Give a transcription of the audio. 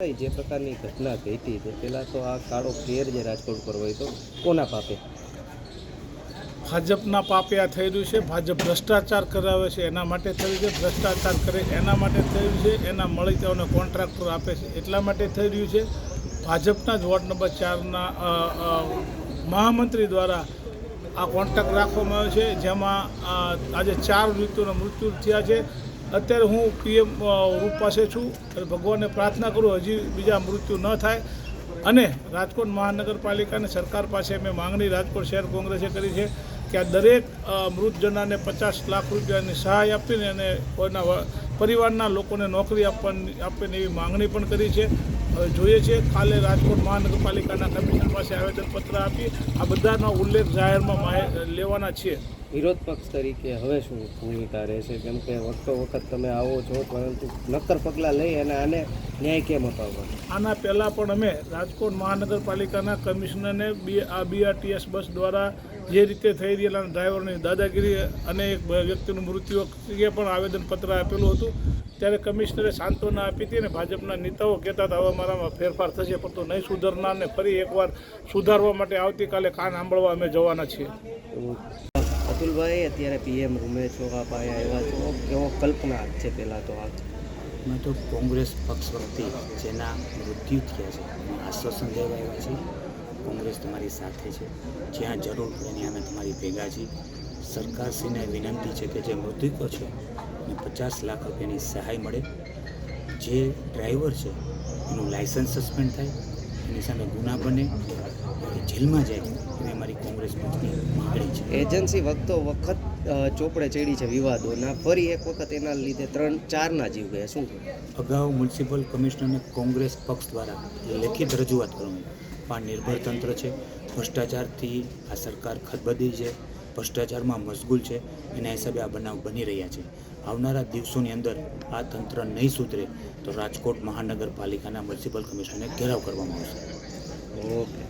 જે પ્રકારની ઘટના ઘટી છે પહેલાં તો આ કાળો ફેર જે રાજકોટ પર હોય તો કોના પાપે? ભાજપના પાપે આ થઈ રહ્યું છે. ભાજપ ભ્રષ્ટાચાર કરાવે છે એના માટે થયું છે. ભ્રષ્ટાચાર કરે એના માટે થયું છે. એના મળી તેઓને કોન્ટ્રાક્ટર આપે છે એટલા માટે થઈ રહ્યું છે. ભાજપના જ વોર્ડ નંબર ચારના મહામંત્રી દ્વારા આ કોન્ટ્રાક્ટ રાખવામાં આવ્યો છે. જેમાં આજે ચાર મૃત્યુના મૃત્યુ થયા છે. અત્યારે હું પીએમ રૂપ પાસે છું. અને ભગવાનને પ્રાર્થના કરું, હજી બીજા મૃત્યુ ન થાય. અને રાજકોટ મહાનગરપાલિકા અને સરકાર પાસે મેં માંગણી રાજકોટ શહેર કોંગ્રેસે કરી છે કે આ દરેક મૃતજનાને પચાસ લાખ રૂપિયાની સહાય આપીને અને કોઈના પરિવારના લોકોને નોકરી આપવાની, આપીને એવી માંગણી પણ કરી છે. જોઈએ છે. કાલે રાજકોટ મહાનગરપાલિકાના કમિશનર પાસે આવેદનપત્ર આપી આ બધાનો ઉલ્લેખ જાહેરમાં લેવાના છે. વિરોધ પક્ષ તરીકે હવે શું ભૂમિકા રહેશે? કેમ કે વખતો વખત તમે આવો છો પરંતુ નક્કર પગલાં લઈ અને આને ન્યાય કેમ અપાવવા આના પહેલાં પણ અમે રાજકોટ મહાનગરપાલિકાના કમિશનરને બી આ બીઆરટીએસ બસ દ્વારા જે રીતે થઈ રહેલા ડ્રાઈવરની દાદાગીરી અને એક વ્યક્તિનું મૃત્યુ વખતે પણ આવેદનપત્ર આપેલું હતું. ત્યારે કમિશનરે સાંત્વના આપી હતી અને ભાજપના નેતાઓ કહેતા હતા મારામાં ફેરફાર થશે પણ તો નહીં સુધરનારને ફરી એકવાર સુધારવા માટે આવતીકાલે કાન સાંભળવા અમે જવાના છીએ. અતુલભાઈ અત્યારે પીએમ રૂમે છો આપ આવ્યા છો. કેવો કલ્પના છે પહેલાં તો આ મેં તો કોંગ્રેસ પક્ષ વતી જેના મૃત્યુ થયા છે એનું આશ્વાસન દેવા આવ્યા છે. કોંગ્રેસ તમારી સાથે છે. જ્યાં જરૂર પડે અમે તમારી ભેગા છીએ. સરકારશ્રીને વિનંતી છે કે જે મૃતકો છે એને પચાસ લાખ રૂપિયાની સહાય મળે. જે ડ્રાઈવર છે એનું લાયસન્સ સસ્પેન્ડ થાય એની સામે ગુના બને જેલમાં જાય એવી અમારી કોંગ્રેસ પક્ષની માગણી છે. એજન્સી વખતો વખત ચોપડે ચડી છે વિવાદોના. ફરી એક વખત એના લીધે ત્રણ ચારના જીવ ગયા. શું અગાઉ મ્યુનિસિપલ કમિશનરને કોંગ્રેસ પક્ષ દ્વારા લેખિત રજૂઆત કરવામાં પણ નિર્ભર તંત્ર છે ભ્રષ્ટાચારથી આ સરકાર ખદબદી છે. ભ્રષ્ટાચારમાં મશગુલ છે. એના હિસાબે આ બનાવ બની રહ્યા છે. આવનારા દિવસોની અંદર આ તંત્ર નહીં સુધરે તો રાજકોટ મહાનગરપાલિકાના મ્યુનિસિપલ કમિશનરને ઘેરાવ કરવામાં આવશે. ઓકે.